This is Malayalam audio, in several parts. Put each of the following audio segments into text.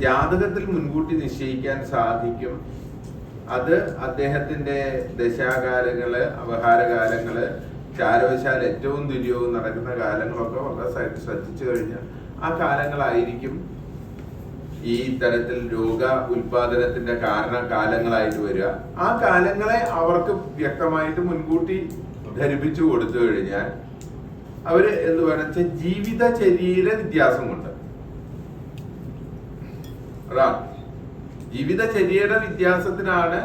ജാതകത്തിൽ മുൻകൂട്ടി നിശ്ചയിക്കാൻ സാധിക്കും. അത് അദ്ദേഹത്തിന്റെ ദശാകാലങ്ങൾ അപഹാരകാലങ്ങൾ ചാരവശാൽ ഏറ്റവും ദുര്യവും നടക്കുന്ന കാലങ്ങളൊക്കെ വളരെ ശ്രദ്ധ- ശ്രദ്ധിച്ചു കഴിഞ്ഞാൽ ആ കാലങ്ങളായിരിക്കും ഈ തരത്തിൽ രോഗ ഉൽപാദനത്തിന്റെ കാരണ കാലങ്ങളായിട്ട് വരിക. ആ കാലങ്ങളെ അവർക്ക് വ്യക്തമായിട്ട് മുൻകൂട്ടി ധരിപ്പിച്ചു കൊടുത്തു കഴിഞ്ഞാൽ അവർ എന്ത് വേണം വെച്ചാൽ ജീവിതചര്യയിലെ വ്യത്യാസമുണ്ട് ജീവിത ചര്യയുടെ വ്യത്യാസത്തിനാണ്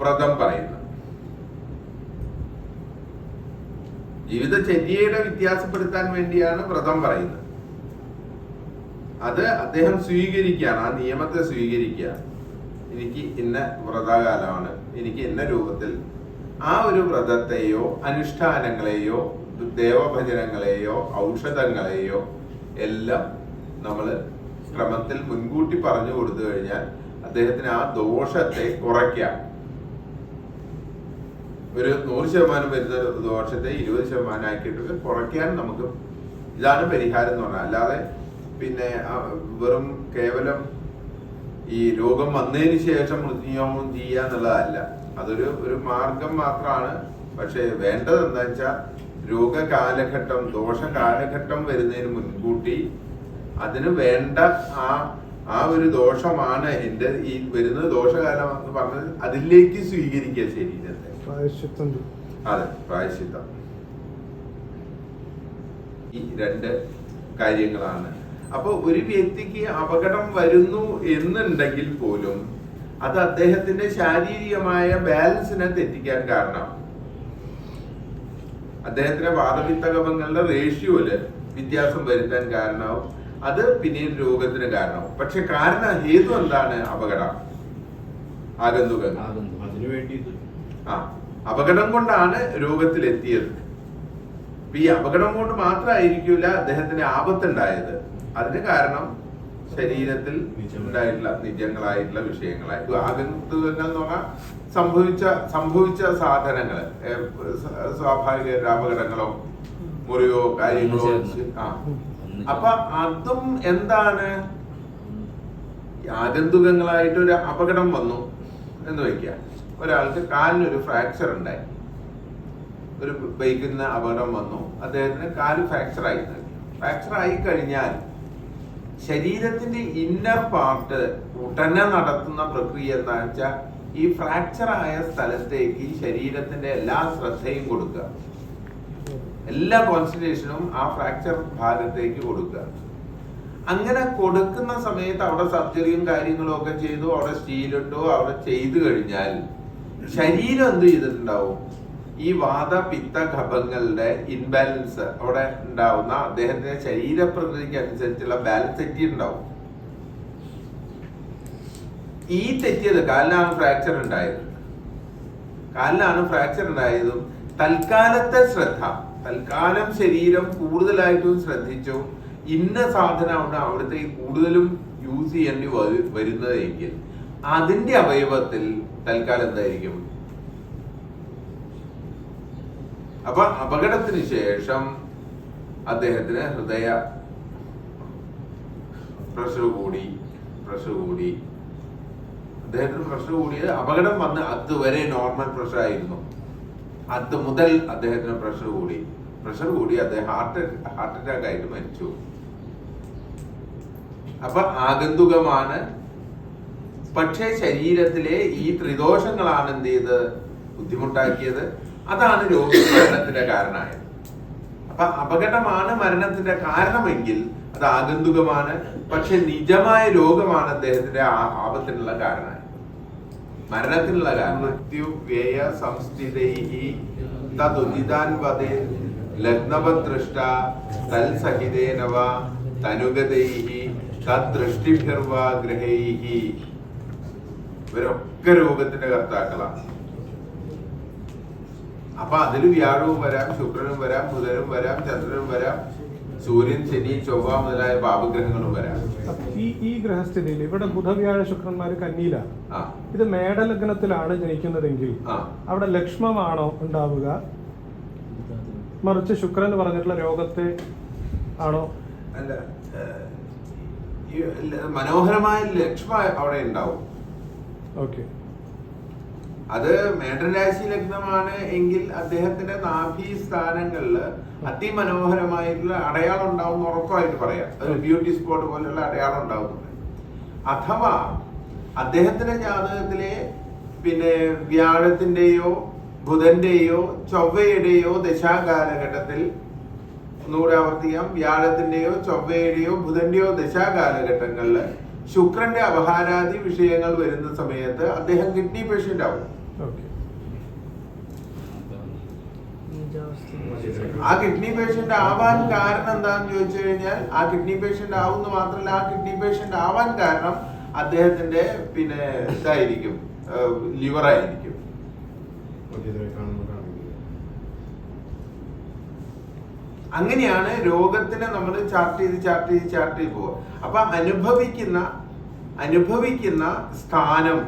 വ്രതം പറയുന്നത്. ജീവിതചര്യയുടെ വ്യത്യാസപ്പെടുത്താൻ വേണ്ടിയാണ് വ്രതം പറയുന്നത്. അത് അദ്ദേഹം സ്വീകരിക്കുകയാണ് ആ നിയമത്തെ സ്വീകരിക്കുക എനിക്ക് ഇന്ന വ്രതകാലമാണ് എനിക്ക് ഇന്ന രൂപത്തിൽ ആ ഒരു വ്രതത്തെയോ അനുഷ്ഠാനങ്ങളെയോ ദേവഭജനങ്ങളെയോ ഔഷധങ്ങളെയോ എല്ലാം നമ്മൾ ക്രമത്തിൽ മുൻകൂട്ടി പറഞ്ഞു കൊടുത്തു കഴിഞ്ഞാൽ അദ്ദേഹത്തിന് ആ ദോഷത്തെ കുറയ്ക്കാം. ഒരു നൂറ് ശതമാനം വരുന്ന ദോഷത്തെ ഇരുപത് ശതമാനം ആക്കിയിട്ട് കുറയ്ക്കാൻ നമുക്ക് ഇതാണ് പരിഹാരം എന്ന് പറഞ്ഞാൽ. അല്ലാതെ പിന്നെ വെറും കേവലം ഈ രോഗം വന്നതിന് ശേഷം മൃത്യുയോഗം ചെയ്യുക എന്നുള്ളതല്ല. അതൊരു ഒരു മാർഗം മാത്രമാണ്. പക്ഷെ വേണ്ടത് എന്താ വെച്ചാൽ രോഗകാലഘട്ടം ദോഷ കാലഘട്ടം വരുന്നതിന് മുൻകൂട്ടി അതിന് വേണ്ട ആ ആ ഒരു ദോഷമാണ് എന്റെ ഈ വരുന്ന ദോഷകാലം എന്ന് പറഞ്ഞത് അതിലേക്ക് സ്വീകരിക്കുക ശരീരത്തെ. അതെ പ്രായശിത്തം ഈ രണ്ട് കാര്യങ്ങളാണ്. അപ്പൊ ഒരു വ്യക്തിക്ക് അപകടം വരുന്നു എന്നുണ്ടെങ്കിൽ പോലും അത് അദ്ദേഹത്തിന്റെ ശാരീരികമായ ബാലൻസിനെ തെറ്റിക്കാൻ കാരണം. അദ്ദേഹത്തിന്റെ വാദപിത്തകങ്ങളുടെ റേഷ്യോയിൽ വ്യത്യാസം വരുത്താൻ കാരണവും അത് പിന്നീട് രോഗത്തിന് കാരണമാവും പക്ഷെ കാരണം ഹേതു എന്താണ്? അപകടം. ആഗന്തുക ആ. അപകടം കൊണ്ടാണ് രോഗത്തിലെത്തിയത്. എത്തിയത് ഈ അപകടം കൊണ്ട് മാത്രമായിരിക്കില്ല അദ്ദേഹത്തിന് ആപത്തുണ്ടായത്. അതിന് കാരണം ശരീരത്തിൽ ഉണ്ടായിട്ടുള്ള നിജങ്ങളായിട്ടുള്ള വിഷയങ്ങളായിട്ട് ആഗന്തുകങ്ങൾ എന്ന് പറഞ്ഞാൽ സംഭവിച്ച സംഭവിച്ച സാധനങ്ങൾ സ്വാഭാവിക അപകടങ്ങളോ മുറിവോ കാര്യങ്ങളോ ആ. അപ്പൊ അതും എന്താണ്? ആഗന്തുകങ്ങളായിട്ട് ഒരു അപകടം വന്നു എന്ന് വെക്കുക ഒരാൾക്ക് കാലിനൊരു ഫ്രാക്ചർ ഉണ്ടായി. ഒരു ബൈക്കിൽ നിന്ന് അപകടം വന്നു. അദ്ദേഹത്തിന് കാൽ ഫ്രാക്ചർ ആയി ഫ്രാക്ചർ ആയി കഴിഞ്ഞാൽ ശരീരത്തിന്റെ ഇന്നർ പാർട്ട് ഉടനെ നടത്തുന്ന പ്രക്രിയ എന്താണെന്ന് വെച്ചാൽ ഈ ഫ്രാക്ചർ ആയ സ്ഥലത്തേക്ക് ശരീരത്തിന്റെ എല്ലാ ശ്രദ്ധയും കൊടുക്കുക. എല്ലാ കോൺസെൻട്രേഷനും ആ ഫ്രാക്ചർ ഭാഗത്തേക്ക് കൊടുക്കുക. അങ്ങനെ കൊടുക്കുന്ന സമയത്ത് അവിടെ സർജറിയും കാര്യങ്ങളും ഒക്കെ ചെയ്തു അവിടെ സ്റ്റീലിട്ടോ അവിടെ ചെയ്തു കഴിഞ്ഞാൽ ശരീരം എന്ത് ചെയ്തിട്ടുണ്ടാവും? ഈ വാദ പിത്ത ഖഭങ്ങളുടെ ഇൻബാലൻസ് അവിടെ ഉണ്ടാവുന്ന അദ്ദേഹത്തിന്റെ ശരീരപ്രകൃതിക്ക് അനുസരിച്ചുള്ള ബാലൻസ് തെറ്റി ഉണ്ടാവും ഈ തെറ്റിയത് കാലിലാണ് ഫ്രാക്ചർ ഉണ്ടായത്. കാലിലാണ് ഫ്രാക്ചർ ഉണ്ടായതും തൽക്കാലത്തെ ശ്രദ്ധ തൽക്കാലം ശരീരം കൂടുതലായിട്ടും ശ്രദ്ധിച്ചു. ഇന്ന സാധനമാണ് അവിടുത്തെ കൂടുതലും യൂസ് ചെയ്യേണ്ടി വരു- വരുന്നതെങ്കിൽ അതിന്റെ അവയവത്തിൽ തൽക്കാലം എന്തായിരിക്കും? അപ്പൊ അപകടത്തിന് ശേഷം അദ്ദേഹത്തിന് ഹൃദയ പ്രഷർ കൂടി പ്രഷർ കൂടി. അദ്ദേഹത്തിന് പ്രഷർ കൂടിയത് അപകടം വന്ന് അതുവരെ നോർമൽ പ്രഷർ ആയിരുന്നു. അത് മുതൽ അദ്ദേഹത്തിന് പ്രഷർ കൂടി. പ്രഷർ കൂടി അദ്ദേഹം ഹാർട്ട് ഹാർട്ട് അറ്റാക്ക് ആയിട്ട് മരിച്ചു. അപ്പൊ ആഗന്തുകമാണ്. പക്ഷേ ശരീരത്തിലെ ഈ ത്രിദോഷങ്ങളാണ് എന്ത് ചെയ്ത്? ബുദ്ധിമുട്ടാക്കിയത്. അതാണ് രോഗമരണത്തിന്റെ കാരണമായത്. അപ്പൊ അപകടമാണ് മരണത്തിന്റെ കാരണമെങ്കിൽ അത് ആഗന്തുകമാണ്. പക്ഷെ നിജമായ രോഗമാണ് അദ്ദേഹത്തിന്റെ ആപത്തിനുള്ള കാരണമായത്. മരണത്തിനുള്ള മൃത്യു വ്യയ സംസ്ഥിതൈഹി തദുദിതാൻ വദേ ലഗ്നവദൃഷ്ട തൽസഹിതേനവ തനുഗതൈഹി തദ്ദൃഷ്ടിഭിർവ ഗ്രഹൈഹി ഇവരൊക്കെ രോഗത്തിന്റെ കർത്താക്കളാണ്. അപ്പൊ അതിൽ വ്യാഴവും വരാം ശുക്രനും വരാം ബുധനും വരാം ചന്ദ്രനും വരാം സൂര്യൻ ശനി ചൊവ്വ മുതലായ പാപഗ്രഹങ്ങളും വരാം. ഈ ഈ ഗ്രഹസ്ഥിതിയിൽ ഇവിടെ ബുധവ്യാഴ ശുക്രന്മാർ കന്നിയിലാണ്. ഇത് മേടലഗ്നത്തിലാണ് ജനിക്കുന്നതെങ്കിൽ അവിടെ ലക്ഷ്മമാണോ ഉണ്ടാവുക? മറിച്ച് ശുക്രൻ പറഞ്ഞിട്ടുള്ള രോഗത്തെ ആണോ? അല്ല മനോഹരമായ ലക്ഷ്മ അവിടെ ഉണ്ടാവും. ഓക്കെ. അത് മേടരാശി ലഗ്നമാണ് എങ്കിൽ അദ്ദേഹത്തിന്റെ നാഭി സ്ഥാനങ്ങളിൽ അതിമനോഹരമായിട്ടുള്ള അടയാളം ഉണ്ടാവും ഉറപ്പായിട്ട് പറയാം. ഒരു ബ്യൂട്ടി സ്പോട്ട് പോലെയുള്ള അടയാളം ഉണ്ടാവുന്നുണ്ട്. അഥവാ അദ്ദേഹത്തിന്റെ ജാതകത്തിലെ പിന്നെ വ്യാഴത്തിന്റെയോ ബുധന്റെയോ ചൊവ്വയുടെയോ ദശാകാലഘട്ടത്തിൽ ഒന്നുകൂടെ ആവർത്തിക്കാം. വ്യാഴത്തിന്റെയോ ചൊവ്വയുടെയോ ബുധന്റെയോ ദശാകാലഘട്ടങ്ങളിൽ ശുക്രന്റെ അപഹാരാദി വിഷയങ്ങൾ വരുന്ന സമയത്ത് അദ്ദേഹം കിഡ്നി പേഷ്യന്റ് ആവും. ആ കിഡ്നി പേഷ്യന്റ് ആവാൻ കാരണം എന്താന്ന് ചോദിച്ചു കഴിഞ്ഞാൽ ആ കിഡ്നി പേഷ്യന്റ് ആവുന്ന മാത്രമല്ല ആ കിഡ്നി പേഷ്യന്റ് ആവാൻ കാരണം അദ്ദേഹത്തിന്റെ പിന്നെ ഇതായിരിക്കും ലിവർ ആയിരിക്കും. അങ്ങനെയാണ് രോഗത്തിനെ നമ്മൾ ചാർട്ട് ചെയ്ത് ചാർട്ട് ചെയ്ത് ചാർട്ട് ചെയ്ത് പോവുക. അപ്പൊ അനുഭവിക്കുന്ന അനുഭവിക്കുന്ന സ്ഥാനം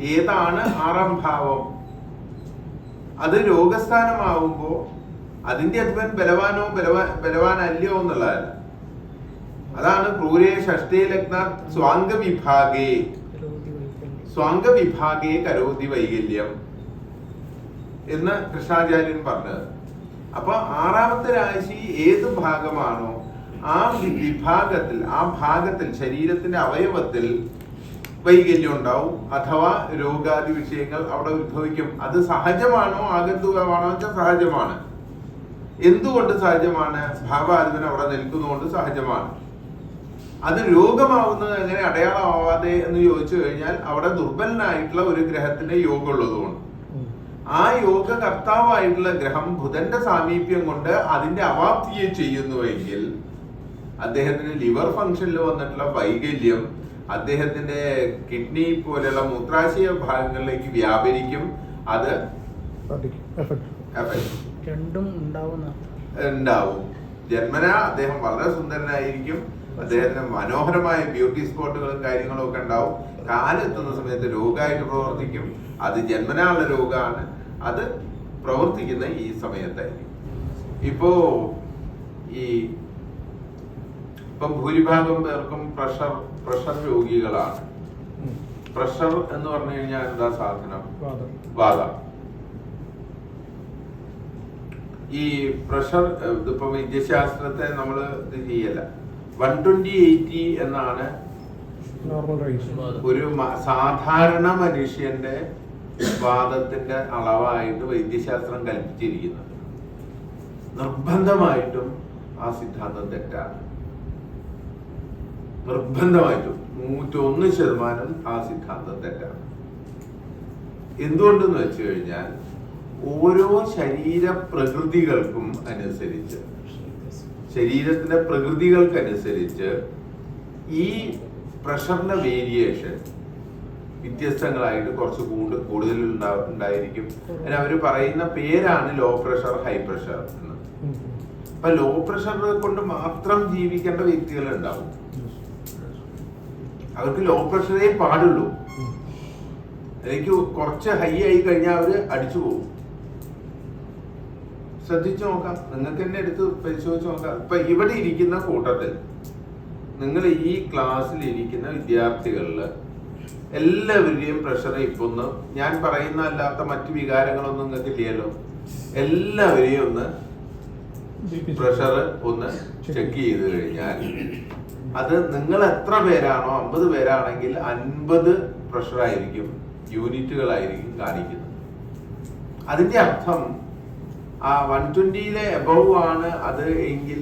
ഏതാണ് ആറാം ഭാവം? അത് രോഗസ്ഥാനമാവുമ്പോ അതിന്റെ അധിപൻ ബലവാനോ ബലവാ ബലവാനല്ലയോ എന്നുള്ളതല്ല. അതാണ് ക്രൂരേ ഷഷ്ടേ ലഗ്ന സ്വാംഗ വിഭാഗേ സ്വാംഗ വിഭാഗേ കരോതി വൈകല്യം എന്ന് കൃഷ്ണാചാര്യൻ പറഞ്ഞത്. അപ്പൊ ആറാമത്തെ രാശി ഏത് ഭാഗമാണോ ആ വിഭാഗത്തിൽ ആ ഭാഗത്തിൽ ശരീരത്തിന്റെ അവയവത്തിൽ വൈകല്യം ഉണ്ടാവും. അഥവാ രോഗാദി വിഷയങ്ങൾ അവിടെ ഉത്ഭവിക്കും. അത് സഹജമാണോ? ആഗന്തുകമാണോ വെച്ചാൽ സഹജമാണ്. എന്തുകൊണ്ട് സഹജമാണ്? ഭാവാധിപൻ അവിടെ നിൽക്കുന്നതുകൊണ്ട് സഹജമാണ്. അത് രോഗമാവുന്നത് എങ്ങനെ അടയാളമാവാതെ എന്ന് ചോദിച്ചു കഴിഞ്ഞാൽ അവിടെ ദുർബലനായിട്ടുള്ള ഒരു ഗ്രഹത്തിന്റെ യോഗം ഉള്ളതുകൊണ്ട് ആ യോഗ കർത്താവായിട്ടുള്ള ഗ്രഹം ബുധന്റെ സാമീപ്യം കൊണ്ട് അതിന്റെ അവാപ്തിയെ ചെയ്യുന്നുവെങ്കിൽ അദ്ദേഹത്തിന് ലിവർ ഫംഗ്ഷനിൽ വന്നിട്ടുള്ള വൈകല്യം അദ്ദേഹത്തിന്റെ കിഡ്നി പോലെയുള്ള മൂത്രാശയ ഭാഗങ്ങളിലേക്ക് വ്യാപരിക്കും. അത് രണ്ടും ഉണ്ടാവും ജന്മന അദ്ദേഹം വളരെ സുന്ദരനായിരിക്കും. അദ്ദേഹത്തിന് മനോഹരമായ ബ്യൂട്ടി സ്പോട്ടുകളും കാര്യങ്ങളും ഒക്കെ ഉണ്ടാവും. കാലെത്തുന്ന സമയത്ത് രോഗമായിട്ട് പ്രവർത്തിക്കും. അത് ജന്മനായുള്ള രോഗമാണ്. അത് പ്രവർത്തിക്കുന്ന ഈ സമയത്തായിരിക്കും. ഇപ്പോ ഈ ഇപ്പം ഭൂരിഭാഗം പേർക്കും പ്രഷർ പ്രഷർ രോഗികളാണ്. പ്രഷർ എന്ന് പറഞ്ഞു കഴിഞ്ഞാൽ എന്താ സാധനം? വാദ ഈ പ്രഷർ ഇതിപ്പോ വൈദ്യശാസ്ത്രത്തെ നമ്മൾ ഇത് ചെയ്യല്ല. വൺ ട്വന്റി എയ്റ്റി എന്നാണ് ഒരു സാധാരണ മനുഷ്യന്റെ വാദത്തിന്റെ അളവായിട്ട് വൈദ്യശാസ്ത്രം കൽപ്പിച്ചിരിക്കുന്നത്. നിർബന്ധമായിട്ടും ആ സിദ്ധാന്തം തെറ്റാണ്. നിർബന്ധമായിട്ടും നൂറ്റി ഒന്ന് ശതമാനം ആ സിദ്ധാന്തം തെറ്റാണ്. എന്തുകൊണ്ടെന്ന് വെച്ച് കഴിഞ്ഞാൽ ഓരോ ശരീര പ്രകൃതികൾക്കും അനുസരിച്ച് ശരീരത്തിന്റെ പ്രകൃതികൾക്കനുസരിച്ച് ഈ പ്രഷറിന്റെ വേരിയേഷൻ വ്യത്യസ്തങ്ങളായിട്ട് കുറച്ച് കൂടുതൽ കൂടുതൽ ഉണ്ടായിരിക്കും. അതിന് അവർ പറയുന്ന പേരാണ് ലോ പ്രഷർ ഹൈ പ്രഷർ എന്ന്. അപ്പൊ ലോ പ്രഷർ കൊണ്ട് മാത്രം ജീവിക്കേണ്ട വ്യക്തികൾ ഉണ്ടാവും അവർക്ക് ലോ പ്രഷറേ പാടുള്ളൂ. എനിക്ക് കുറച്ച് ഹൈ ആയി കഴിഞ്ഞാൽ അവർ അടിച്ചു പോകും. ശ്രദ്ധിച്ചു നോക്കാം. നിങ്ങൾക്ക് തന്നെ എടുത്ത് പരിശോധിച്ച് നോക്കാം. ഇപ്പൊ ഇവിടെ ഇരിക്കുന്ന കൂട്ടത്തിൽ നിങ്ങൾ ഈ ക്ലാസ്സിൽ ഇരിക്കുന്ന വിദ്യാർത്ഥികളിൽ എല്ലാവരുടെയും പ്രഷർ ഇപ്പൊ ഒന്ന് ഞാൻ പറയുന്ന അല്ലാത്ത മറ്റു വികാരങ്ങളൊന്നും നിങ്ങൾക്ക് ഇല്ലല്ലോ. എല്ലാവരെയും ഒന്ന് പ്രഷർ ഒന്ന് ചെക്ക് ചെയ്ത് കഴിഞ്ഞാൽ അത് നിങ്ങൾ എത്ര പേരാണോ അമ്പത് പേരാണെങ്കിൽ അൻപത് പ്രഷറായിരിക്കും യൂണിറ്റുകളായിരിക്കും കാണിക്കുന്നത്. അതിന്റെ അർത്ഥം ആ വൺ ട്വന്റിയിലെ എബവ് ആണ് അത് എങ്കിൽ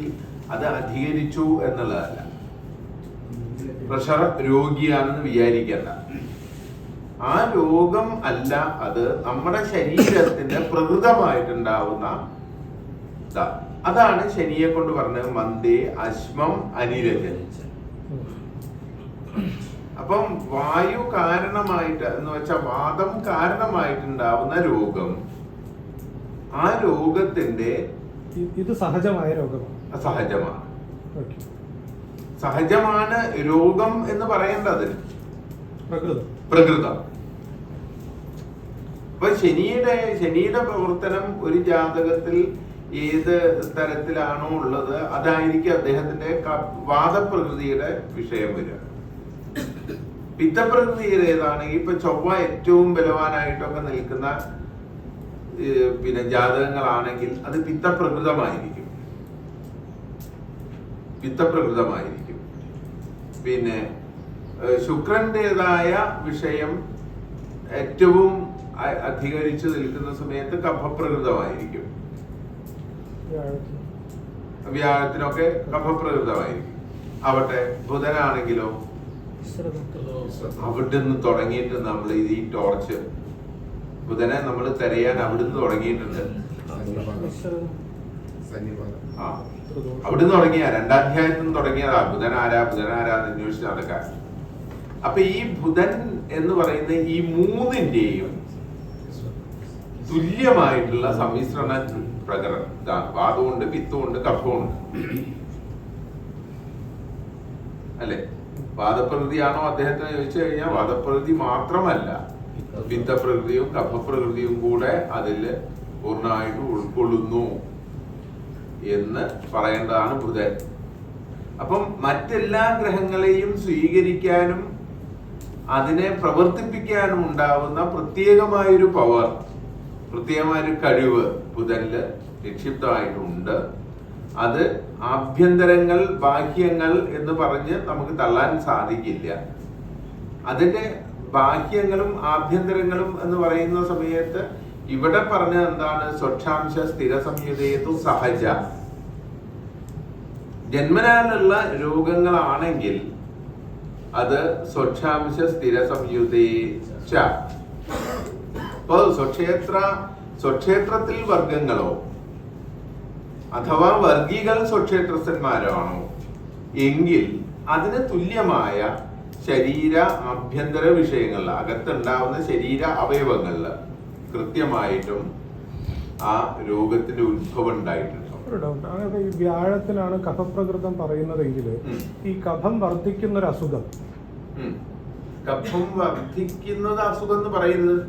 അത് അധികരിച്ചു എന്നുള്ളതല്ല. പ്രഷർ രോഗിയാണെന്ന് വിചാരിക്കണ്ട. ആ രോഗം അല്ല അത് നമ്മുടെ ശരീരത്തിന്റെ പ്രകൃതമായിട്ടുണ്ടാവുന്ന ഇതാ. അതാണ് ശനിയെ കൊണ്ട് പറഞ്ഞത് മന്ദേ അശ്മം അനിരജൻ അപ്പം വായു കാരണമായിട്ട് എന്ന് വെച്ചാൽ വാദം കാരണമായിട്ടുണ്ടാവുന്ന രോഗം. ആ രോഗത്തിന്റെ ഇത് സഹജമായ രോഗമാണ് സഹജമാണ്. സഹജമാണ് രോഗം എന്ന് പറയേണ്ടത്. പ്രകൃതം. പ്രകൃതം. അപ്പൊ ശനിയുടെ ശനിയുടെ പ്രവർത്തനം ഒരു ജാതകത്തിൽ ഏത് തരത്തിലാണോ ഉള്ളത് അതായിരിക്കും അദ്ദേഹത്തിന്റെ വാദപ്രകൃതിയുടെ വിഷയം വരിക. പിത്തപ്രകൃതിയുടെ ഏതാണെങ്കിൽ ഇപ്പൊ ചൊവ്വ ഏറ്റവും ബലവാനായിട്ടൊക്കെ നിൽക്കുന്ന പിന്നെ ജാതകങ്ങളാണെങ്കിൽ അത് പിത്തപ്രകൃതമായിരിക്കും. പിത്തപ്രകൃതമായിരിക്കും. പിന്നെ ശുക്രന്റേതായ വിഷയം ഏറ്റവും അധികരിച്ചു നിൽക്കുന്ന സമയത്ത് കഫപ്രകൃതമായിരിക്കും. വ്യാഴത്തിനൊക്കെ കഫപ്രകൃതമായിരിക്കും ആവട്ടെ ബുധനാണെങ്കിലോ? അവിടുന്ന് തുടങ്ങിയിട്ട് നമ്മൾ ഈ ടോർച്ച്. ബുധനെ നമ്മൾ തിരയാൻ അവിടുന്ന് തുടങ്ങിയിട്ടുണ്ട്. ആ. അവിടുന്ന് തുടങ്ങിയ രണ്ടാധ്യായത്തിൽ നിന്ന് തുടങ്ങിയതാ. ബുധൻ ആരാ എന്ന് അന്വേഷിച്ച് നടക്കാൻ. അപ്പൊ ഈ ബുധൻ എന്ന് പറയുന്ന ഈ മൂന്നിന്റെയും തുല്യമായിട്ടുള്ള സമ്മിശ്രണ പ്രകരണം ഇതാണ് വാദമുണ്ട് വിത്തുമുണ്ട് കഫമുണ്ട് അല്ലെ? വാദപ്രകൃതിയാണോ അദ്ദേഹത്തിന് ചോദിച്ചു കഴിഞ്ഞാൽ വാദപ്രകൃതി മാത്രമല്ല. വിത്തപ്രകൃതിയും കഫപ്രകൃതിയും കൂടെ അതിൽ പൂർണമായിട്ട് ഉൾക്കൊള്ളുന്നു എന്ന് പറയേണ്ടതാണ് ബുധൻ. അപ്പം മറ്റെല്ലാ ഗ്രഹങ്ങളെയും സ്വീകരിക്കാനും അതിനെ പ്രവർത്തിപ്പിക്കാനും ഉണ്ടാവുന്ന പ്രത്യേകമായൊരു പവർ പ്രത്യേകമായൊരു കഴിവ് ബുധനിൽ നിക്ഷിപ്തമായിട്ടുണ്ട് അത് ആഭ്യന്തരങ്ങൾ ബാഹ്യങ്ങൾ എന്ന് പറഞ്ഞ് നമുക്ക് തള്ളാൻ സാധിക്കില്ല. അതിന്റെ ബാഹ്യങ്ങളും ആഭ്യന്തരങ്ങളും എന്ന് പറയുന്ന സമയത്ത് ഇവിടെ പറഞ്ഞ എന്താണ്? സ്വക്ഷാംശ സ്ഥിര സംയുതേതു സഹജ. ജന്മനാലുള്ള രോഗങ്ങളാണെങ്കിൽ അത് സ്വക്ഷാംശ സ്ഥിര സംയുതേച്ച അപ്പോ സ്വക്ഷേത്ര സ്വക്ഷേത്രത്തിൽ വർഗങ്ങളോ അഥവാ വർഗീകൾ സ്വക്ഷേത്രസ്ഥന്മാരാണോ? എങ്കിൽ അതിന് തുല്യമായ ശരീര ആഭ്യന്തര വിഷയങ്ങളിൽ അകത്തുണ്ടാവുന്ന ശരീര അവയവങ്ങളിൽ കൃത്യമായിട്ടും ആ രോഗത്തിന്റെ ഉത്ഭവം ഉണ്ടായിട്ടുണ്ട്. ഒരു ഡൗട്ട് അതായത് ഈ വ്യാഴത്തിനാണ് കഫപ്രകൃതം പറയുന്നതെങ്കിൽ ഈ കഫം വർദ്ധിക്കുന്ന ഒരു അസുഖം കഫം വർദ്ധിക്കുന്നത് അസുഖം എന്ന് പറയുന്നത്?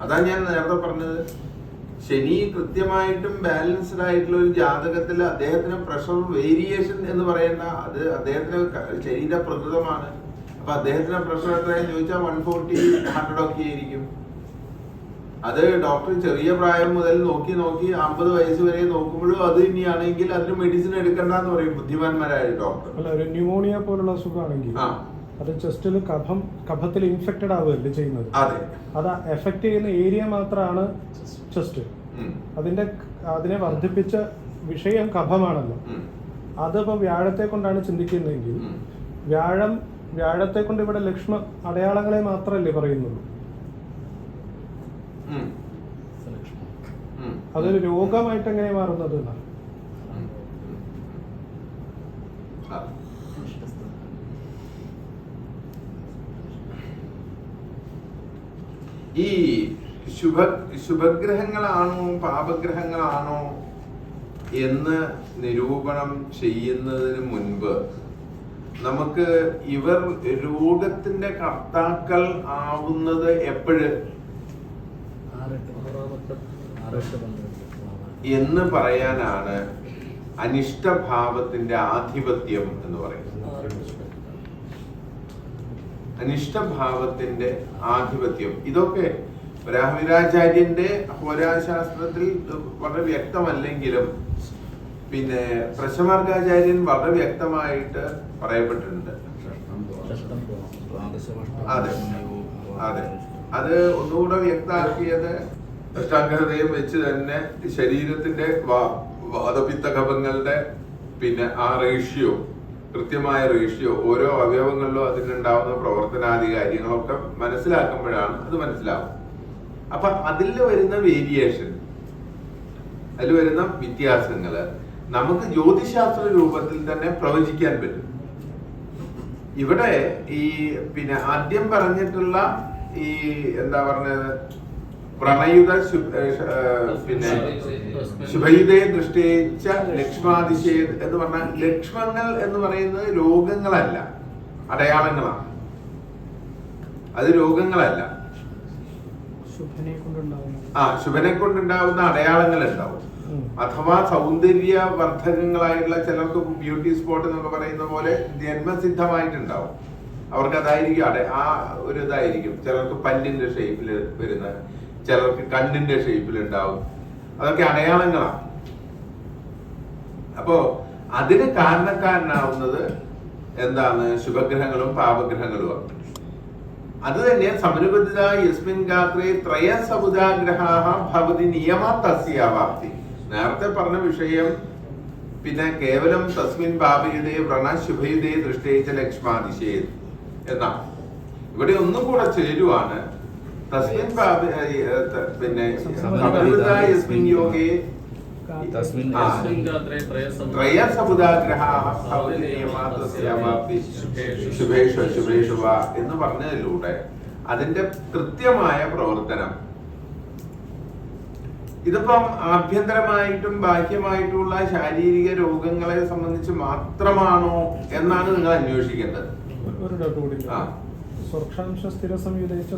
അതാ ഞാൻ നേരത്തെ പറഞ്ഞത്. ശനി കൃത്യമായിട്ടും ബാലൻസ്ഡ് ആയിട്ടുള്ള ഒരു ജാതകത്തിൽ അദ്ദേഹത്തിന് പ്രഷർ വേരിയേഷൻ എന്ന് പറയുന്ന അത് അദ്ദേഹത്തിന് ശനിയുടെ ശരീര പ്രകൃതമാണ്. അപ്പൊ അദ്ദേഹത്തിന് പ്രഷർ എത്രയാന്ന് ചോദിച്ചാൽ വൺ ഫോർട്ടി ഹൺഡ്രഡ് ഒക്കെ ആയിരിക്കും. അത് ഡോക്ടർ ചെറിയ പ്രായം മുതൽ നോക്കി നോക്കി അമ്പത് വയസ്സ് വരെ നോക്കുമ്പോഴും അത് ഇനിയാണെങ്കിൽ അതിന് മെഡിസിൻ എടുക്കണ്ടെന്ന് പറയും ബുദ്ധിമാന്മാരായ ഡോക്ടർ ന്യൂമോണിയ പോലുള്ള അസുഖമാണെങ്കിൽ ആ. അത് ചെസ്റ്റിൽ കഫം കഫത്തിൽ ഇൻഫെക്റ്റഡ് ആവുകയല്ലേ ചെയ്യുന്നത്? അതെ. എഫക്ട് ചെയ്യുന്ന ഏരിയ മാത്രമാണ് ചെസ്റ്റ് അതിന്റെ അതിനെ വർദ്ധിപ്പിച്ച വിഷയം കഫമാണല്ലോ. അതിപ്പോ വ്യാഴത്തെ കൊണ്ടാണ് ചിന്തിക്കുന്നതെങ്കിൽ. വ്യാഴം വ്യാഴത്തെ കൊണ്ട് ഇവിടെ ലക്ഷ്മ അടയാളങ്ങളെ മാത്രമല്ലേ പറയുന്നുള്ളൂ. അതൊരു രോഗമായിട്ട് എങ്ങനെ മാറുന്നത് എന്നാണ് ഉം. ആ. ഈ ശുഭ ശുഭഗ്രഹങ്ങളാണോ പാപഗ്രഹങ്ങളാണോ എന്ന് നിരൂപണം ചെയ്യുന്നതിന് മുൻപ് നമുക്ക് ഇവർ രോഗത്തിന്റെ കർത്താക്കൾ ആവുന്നത് എപ്പോഴ്? എന്ന് പറയാനാണ് അനിഷ്ടഭാവത്തിന്റെ ആധിപത്യം എന്ന് പറയുന്നത്. അനിഷ്ടഭാവത്തിന്റെ ആധിപത്യം. ഇതൊക്കെ രാഹുരാചാര്യന്റെ ഹോരാശാസ്ത്രത്തിൽ വളരെ വ്യക്തമല്ലെങ്കിലും പിന്നെ പ്രശമാർഗാചാര്യൻ വളരെ വ്യക്തമായിട്ട് പറയപ്പെട്ടിട്ടുണ്ട്. അതെ. അതെ. അത് ഒന്നുകൂടെ വ്യക്തമാക്കിയത് അഷ്ടാംഗഹൃദയം വെച്ച് തന്നെ ശരീരത്തിന്റെ വാ- വാതപിത്ത കഫങ്ങളുടെ പിന്നെ ആ റേഷ്യോ കൃത്യമായ റേഷ്യോ ഓരോ അവയവങ്ങളിലോ അതിനുണ്ടാവുന്ന പ്രവർത്തനാദി കാര്യങ്ങളൊക്കെ മനസ്സിലാക്കുമ്പോഴാണ് അത് മനസ്സിലാവും അപ്പൊ അതിൽ വരുന്ന വേരിയേഷൻ അതിൽ വരുന്ന വ്യത്യാസങ്ങൾ നമുക്ക് ജ്യോതിശാസ്ത്ര രൂപത്തിൽ തന്നെ പ്രവചിക്കാൻ പറ്റും. ഇവിടെ ഈ പിന്നെ ആദ്യം പറഞ്ഞിട്ടുള്ള ഈ എന്താ പറഞ്ഞത്? പ്രണയുത പിന്നെ ശുഭയുതെ ദൃഷ്ടിച്ച ലക്ഷ്മാതിശയ എന്ന് പറഞ്ഞാൽ ലക്ഷ്മങ്ങൾ എന്ന് പറയുന്നത് രോഗങ്ങളല്ല അടയാളങ്ങളാണ്. അത് രോഗങ്ങളല്ല. ആ ശുഭനെ കൊണ്ടുണ്ടാവുന്ന അടയാളങ്ങൾ ഉണ്ടാവും. അഥവാ സൗന്ദര്യ വർദ്ധകങ്ങളായിട്ടുള്ള ചിലർക്ക് ബ്യൂട്ടി സ്പോട്ട് എന്നൊക്കെ പറയുന്ന പോലെ ജന്മസിദ്ധമായിട്ടുണ്ടാവും. അവർക്ക് അതായിരിക്കും അടെ ആ ഒരു ഇതായിരിക്കും. ചിലർക്ക് പല്ലിന്റെ ഷേപ്പിൽ വരുന്ന ചിലർക്ക് കണ്ണിന്റെ ഷേപ്പിൽ ഉണ്ടാവും അതൊക്കെ അടയാളങ്ങളാണ് അപ്പോ അതിന് കാരണക്കാരനാവുന്നത് എന്താണ്? ശുഭഗ്രഹങ്ങളും പാപഗ്രഹങ്ങളും പാപഗ്രഹങ്ങളുമാണ് അത് തന്നെ സമനുബദ്ധിത യസ്മിൻ ഗാത്രേ ത്രയ ഭവതി നിയമ തസ്യാവാപ്തി നേരത്തെ പറഞ്ഞ വിഷയം പിന്നെ കേവലം തസ്മിൻ ബാബയുടെ വ്രണ ശുഭയുതേ ദൃഷ്ടേച്ച ലക്ഷ്മാതിശേ എന്നാ ഇവിടെ ഒന്നും കൂടെ ചേരുവാണ് തസ്മിൻ ത- പിന്നെ യസ്മിൻ യോഗേ. തസ്മിൻ നിയമാ തസ്യാവാപ്തി ശുഭേഷു വാ എന്ന് പറഞ്ഞതിലൂടെ അതിന്റെ കൃത്യമായ പ്രവർത്തനം. ഇതിപ്പം ആഭ്യന്തരമായിട്ടും ബാഹ്യമായിട്ടുള്ള ശാരീരിക രോഗങ്ങളെ സംബന്ധിച്ച് മാത്രമാണോ എന്നാണ് നിങ്ങൾ അന്വേഷിക്കേണ്ടത്. ഒരു ഡൗട്ട് കൂടി ആ. സ്വർക്ഷാംശ സ്ഥിര സംയുതയിച്ച